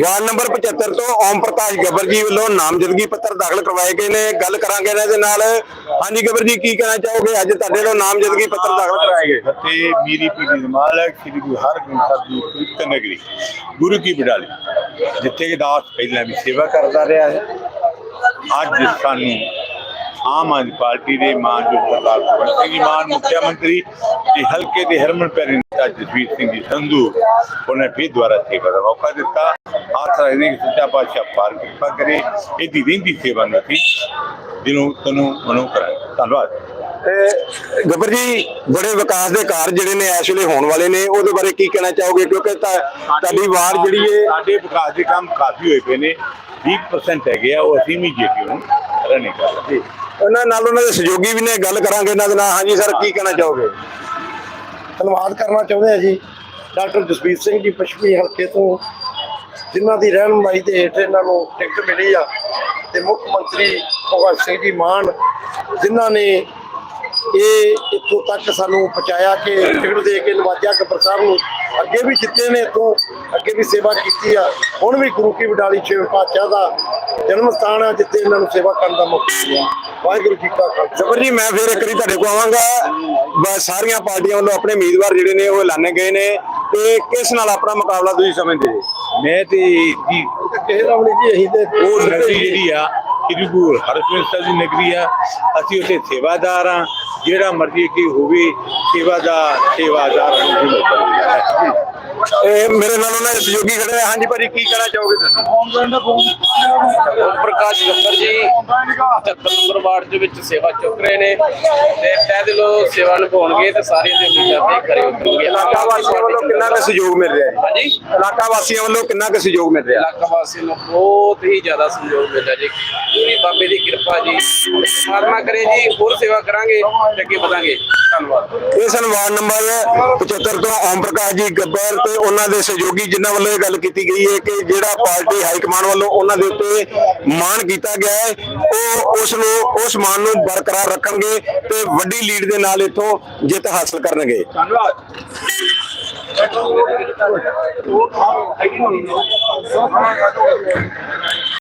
Ward number 75 ਤੋਂ ਓਮ ਪ੍ਰਕਾਸ਼ ਗੱਬਰ ਜੀ ਵੱਲੋਂ ਨਾਮਜ਼ਦਗੀ ਪੱਤਰ ਦਾਖਲ ਕਰਵਾਏ ਗਏ ਨੇ। ਗੱਲ ਕਰਾਂਗੇ ਇਹਨਾਂ ਦੇ ਨਾਲ। ਹਾਂਜੀ ਗੱਬਰ ਜੀ, ਕੀ ਕਹਿਣਾ ਚਾਹੋਗੇ? ਅੱਜ ਤੁਹਾਡੇ ਵੱਲੋਂ ਨਾਮਜ਼ਦਗੀ ਪੱਤਰ ਦਾਖਲ ਕਰਵਾਏ ਗਏ। ਅਤੇ ਮੇਰੀ ਪੀੜੀ ਜਮਾਲ ਹੈ, ਸ੍ਰੀ ਗੁਰੂ ਹਰਗੋਬਿੰਦ ਸਾਹਿਬ ਦੀ ਪਵਿੱਤਰ ਨਗਰੀ, ਗੁਰੂ ਕੀ ਬਡਾਲੀ, ਜਿੱਥੇ ਕਿ ਦਾਸ ਪਹਿਲਾਂ ਵੀ ਸੇਵਾ ਕਰਦਾ ਰਿਹਾ ਹੈ। ਅੱਜ ਸਾਨੂੰ ਆਮ ਆਦਮੀ ਪਾਰਟੀ ਦੇ ਮਾਨਯੋਗ ਸਰਦਾਰ ਭਗਵੰਤ ਸਿੰਘ ਜੀ ਮਾਨ ਮੁੱਖ ਮੰਤਰੀ ਤੇ ਹਲਕੇ ਦੇ ਹਰਮਨ ਪਿਆਰੇ ਨੇਤਾ ਜਸਵੀਰ ਸਿੰਘ ਜੀ ਸੰਧੂ ਉਹਨੇ ਫਿਰ ਦੁਆਰਾ ਸੇਵਾ ਦਾ ਮੌਕਾ ਦਿੱਤਾ ਆਸਰਾ ਇਹਨੇ ਕਿ ਸੱਚਾ ਪਾਤਸ਼ਾਹ ਪਾਰ ਕਿਰਪਾ ਕਰੇ ਇਹਦੀ ਰਹਿੰਦੀ ਸੇਵਾ ਨੂੰ ਅਸੀਂ ਦਿਨੋਂ ਤਨੋਂ ਮਨੋਂ ਕਰਾਂਗੇ ਧੰਨਵਾਦ ਤੇ ਗੱਬਰ ਜੀ ਬੜੇ ਵਿਕਾਸ ਦੇ ਕਾਰਜ ਜਿਹੜੇ ਨੇ ਇਸ ਵੇਲੇ ਹੋਣ ਵਾਲੇ ਨੇ ਉਹਦੇ ਬਾਰੇ ਕੀ ਕਹਿਣਾ ਚਾਹੋਗੇ? ਕਿਉਂਕਿ ਤੁਹਾਡੀ ਵਾਰਡ ਜਿਹੜੀ ਹੈ ਸਾਡੇ ਵਿਕਾਸ ਦੇ ਕੰਮ ਕਾਫੀ ਹੋਏ ਪਏ ਨੇ। 20% ਹੈਗੇ ਆ ਉਹ ਅਸੀਂ ਵੀ ਜੇਪੀ ਨੂੰ ਰਣੇ ਕਰ ਉਹਨਾਂ ਨਾਲ ਉਹਨਾਂ ਦੇ ਸਹਿਯੋਗੀ ਵੀ ਨੇ ਗੱਲ ਕਰਾਂਗੇ ਇਹਨਾਂ ਦੇ ਨਾਲ। ਹਾਂਜੀ ਸਰ ਕੀ ਕਹਿਣਾ ਚਾਹੋਗੇ? ਧੰਨਵਾਦ ਕਰਨਾ ਚਾਹੁੰਦੇ ਹਾਂ ਜੀ। ਡਾਕਟਰ ਜਸਬੀਰ ਸਿੰਘ ਜੀ ਪੱਛਮੀ ਹਲਕੇ ਤੋਂ, ਜਿਨ੍ਹਾਂ ਦੀ ਰਹਿਨੁਮਾਈ ਦੇ ਹੇਠ ਇਹਨਾਂ ਨੂੰ ਟਿਕਟ ਮਿਲੀ ਆ ਤੇ ਮੁੱਖ ਮੰਤਰੀ ਭਗਵੰਤ ਸਿੰਘ ਜੀ ਮਾਨ, ਜਿਨ੍ਹਾਂ ਨੇ ਇਹ ਇੱਥੋਂ ਤੱਕ ਸਾਨੂੰ ਪਹੁੰਚਾਇਆ ਕਿ ਟਿਕਟ ਦੇ ਕੇ ਨਵਾਜਿਆ ਗੱਬਰ ਸਾਹਿਬ ਨੂੰ ਅੱਗੇ ਵੀ ਜਿੱਤੇ ਨੇ, ਇੱਥੋਂ ਅੱਗੇ ਵੀ ਸੇਵਾ ਕੀਤੀ ਆ। ਹੁਣ ਵੀ ਗੁਰੂ ਕੀ ਵਡਾਲੀ ਛੇਵੇਂ ਪਾਤਸ਼ਾਹ ਦਾ ਜਨਮ ਸਥਾਨ ਆ, ਜਿੱਥੇ ਇਹਨਾਂ ਨੂੰ ਸੇਵਾ ਕਰਨ ਦਾ ਮੌਕਾ ਮਿਲਿਆ। ਵਾਹਿਗੁਰੂ ਜੀ ਕਾ ਖਾਲਸਾ। ਜਬਰ ਜੀ ਮੈਂ ਫਿਰ ਇੱਕ ਵਾਰੀ ਤੁਹਾਡੇ ਕੋਲ ਆਵਾਂਗਾ। ਬਸ ਸਾਰੀਆਂ ਪਾਰਟੀਆਂ ਵੱਲੋਂ ਆਪਣੇ ਉਮੀਦਵਾਰ ਜਿਹੜੇ ਨੇ ਉਹ ਐਲਾਨੇ ਗਏ ਨੇ। ਤੇ ਕਿਸ ਨਾਲ ਆਪਣਾ ਮੁਕਾਬਲਾ ਤੁਸੀਂ ਸਮਝਦੇ ਜੀ? ਮੈਂ ਤੇ ਜੀ ਕਿਸੇ ਦਾ ਵੀ ਨਹੀਂ ਜੀ ਅਸੀਂ ਤੇ ਉਹ ਨਗਰੀ ਜਿਹੜੀ ਆ ਸ੍ਰੀ ਗੁਰੂ ਹਰਗੋਬਿੰਦ ਸਾਹਿਬ ਦੀ ਨਗਰੀ ਆ ਅਸੀਂ ਉੱਥੇ ਸੇਵਾਦਾਰ ਆ। ਜਿਹੜਾ ਮਰਜ਼ੀ ਕੀ ਹੋਵੇ ਸੇਵਾ ਦਾ ਸੇਵਾਦਾਰ ਇਹ ਮੇਰੇ ਨਾਲ ਉਹਨਾਂ ਦੇ ਸਹਿਯੋਗੀ ਖੜੇ ਆ। ਹਾਂਜੀ ਭਾਜੀ ਕੀ ਕਹਿਣਾ ਚਾਹੋਗੇ ਤੁਸੀਂ? ਓਮ ਪ੍ਰਕਾਸ਼ ਗੱਬਰ ਜੀ 77 ਨੰਬਰ ਵਾਰਡ ਦੇ ਵਿੱਚ ਸੇਵਾ ਚੁੱਕ ਰਹੇ ਨੇ ਤੇ ਤਹਿ ਦਿਲੋਂ ਸੇਵਾ ਨਿਭਾਉਣਗੇ ਤੇ ਸਾਰਿਆਂ ਦੇ ਉਮੀਦਾਂ ਤੇ ਖਰੇ ਉਤਰਨਗੇ ਇਲਾਕਾ ਵਾਸੀਆਂ ਵੱਲੋਂ ਕਿੰਨਾ ਕੁ ਸਹਿਯੋਗ ਮਿਲ ਰਿਹਾ ਹੈ ਹਾਂਜੀ? ਇਲਾਕਾ ਵਾਸੀਆਂ ਵੱਲੋਂ ਕਿੰਨਾ ਕੁ ਸਹਿਯੋਗ ਮਿਲ ਰਿਹਾ? ਇਲਾਕਾ ਵਾਸੀਆਂ ਨੂੰ ਬਹੁਤ ਹੀ ਜ਼ਿਆਦਾ ਸਹਿਯੋਗ ਮਿਲਿਆ ਜੀ। ਪੂਰੀ ਬਾਬੇ ਦੀ ਕਿਰਪਾ ਜੀ। ਪਰਮਾਤਮਾ ਕਰੇ ਜੀ ਹੋਰ ਸੇਵਾ ਕਰਾਂਗੇ ਤੇ ਅੱਗੇ ਵਧਾਂਗੇ। ਧੰਨਵਾਦ। ਇਹ ਸਨ ਵਾਰਡ ਨੰਬਰ 75 ਤੋਂ ਓਮ ਪ੍ਰਕਾਸ਼ ਜੀ ਗੱਬਰ ਤੇ ਉਹਨਾਂ ਦੇ ਸਹਿਯੋਗੀ ਜਿਨ੍ਹਾਂ ਵੱਲੋਂ ਇਹ ਗੱਲ ਕੀਤੀ ਗਈ ਹੈ ਕਿ ਜਿਹੜਾ ਪਾਰਟੀ ਹਾਈ ਕਮਾਂਡ ਵੱਲੋਂ ਉਹਨਾਂ ਦੇ ਉੱਤੇ ਮਾਣ ਕੀਤਾ ਗਿਆ ਹੈ ਉਹ ਉਸ ਨੂੰ ਉਸ ਮਾਣ ਨੂੰ ਬਰਕਰਾਰ ਰੱਖਣਗੇ ਤੇ ਵੱਡੀ ਲੀਡ ਦੇ ਨਾਲ ਇੱਥੋਂ ਜਿੱਤ ਹਾਸਲ ਕਰਨਗੇ। ਧੰਨਵਾਦ।